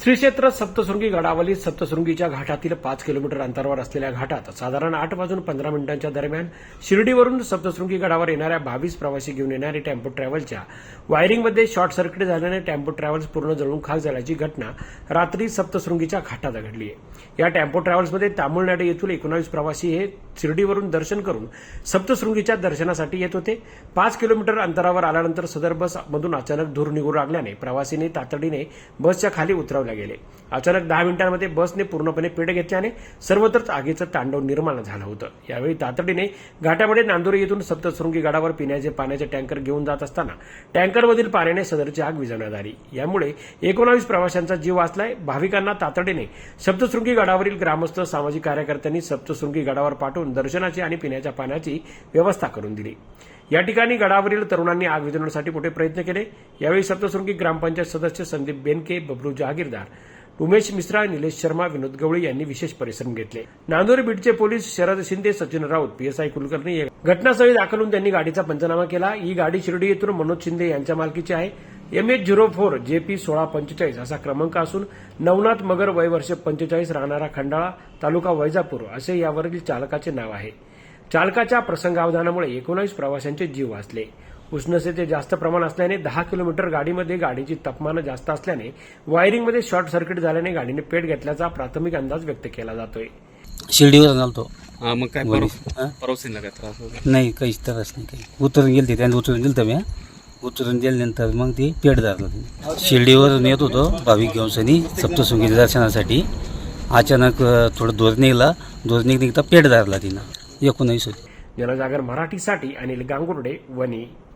श्री क्षेत्र सप्तशृंगी गडावली सप्तशृंगीच्या घाटातील पाच किलोमीटर अंतरावर असलेल्या घाटात साधारण आठ वाजून पंधरा मिनिटांच्या दरम्यान शिर्डीवरून सप्तशृंगी गडावर येणाऱ्या बावीस प्रवासी घेऊन येणारी टेम्पो ट्रॅव्हलच्या वायरिंगमध्ये शॉर्ट सर्किट झाल्याने टेम्पो ट्रॅव्हल्स पूर्ण जळून खाक झाल्याची घटना रात्री सप्तशृंगीच्या घाटात घडली आहे. या टेम्पो ट्रॅव्हल्समध्ये तामिळनाडू येथील एकोणावीस प्रवासी हे शिर्डीवरून दर्शन करून सप्तशृंगीच्या दर्शनासाठी येत होते. पाच किलोमीटर अंतरावर आल्यानंतर सदर बस मधून अचानक धूर निघू लागल्याने प्रवासींनी तातडीने बसच्या खाली उतरवल्या गेले. अचानक दहा मिनिटांमध्ये बसने पूर्णपणे पेट घेतल्याने सर्वत्रच आगीचं तांडव निर्माण झालं होतं. यावेळी तातडीने घाटामध्ये नांदुरी येथून सप्तशृंगी गडावर पिण्याचे पाण्याचे टँकर घेऊन जात असताना टँकरमधील पाण्याने सदरची आग विझवण्यात आली. यामुळे एकोणावीस प्रवाशांचा जीव वाचलाय. भाविकांना तातडीने सप्तशृंगी गडावरील ग्रामस्थ सामाजिक कार्यकर्त्यांनी सप्तशृंगी गडावर पाठवून दर्शनाची आणि पिण्याच्या पाण्याची व्यवस्था करून दिली. या ठिकाणी गडावरील तरुणांनी आग विझवण्यासाठी मोठे प्रयत्न केले? यावेळी सप्तशृंगी ग्रामपंचायत सदस्य संदीप बेनके बबलू जहागीरदार उमेश मिश्रा निलेश शर्मा विनोद गवळी यांनी विशेष परिश्रम घेतले. नांदूर बीडचे पोलीस शरद शिंदे सचिन राऊत पीएसआय कुलकर्णी घटनास्थळी दाखल होऊन त्यांनी गाडीचा पंचनामा केला. ही गाडी शिर्डी येथून मनोज शिंदे यांच्या मालकीची आहे. M H zero four J P सोळा पंचेचाळीस असा क्रमांक असून नवनाथ मगर वय वर्ष पंचेचाळीस राहणारा खंडाळा तालुका वैजापूर असे यावरील चालकाचे नाव आहे. चालकाच्या प्रसंगावधानामुळे एकोणावीस प्रवाशांचे जीव वाचले. उष्णतेचे जास्त प्रमाण असल्याने दहा किलोमीटर गाडीमध्ये गाडीची तापमान जास्त असल्याने वायरिंगमध्ये शॉर्ट सर्किट झाल्याने गाडीने पेट घेतल्याचा प्राथमिक अंदाज व्यक्त केला जातोय. शिर्डीवर आलतो. हा मग काय? परवसीला त्रास नाही काहीच त्रास नाही काही. उतरून गेलते त्यांनी उतरून गेलं मी उतरून गेल्यानंतर मग ते पेट धरला. शिर्डीवरून येत होतो भाविक घेऊन सनी सप्तशृंगी दर्शनासाठी. अचानक थोडं दूर निघला. दूर निघता पेट धरला तिनं. एकोणावीस होती. जनजागर मराठीसाठी अनिल गांगुर्डे वणी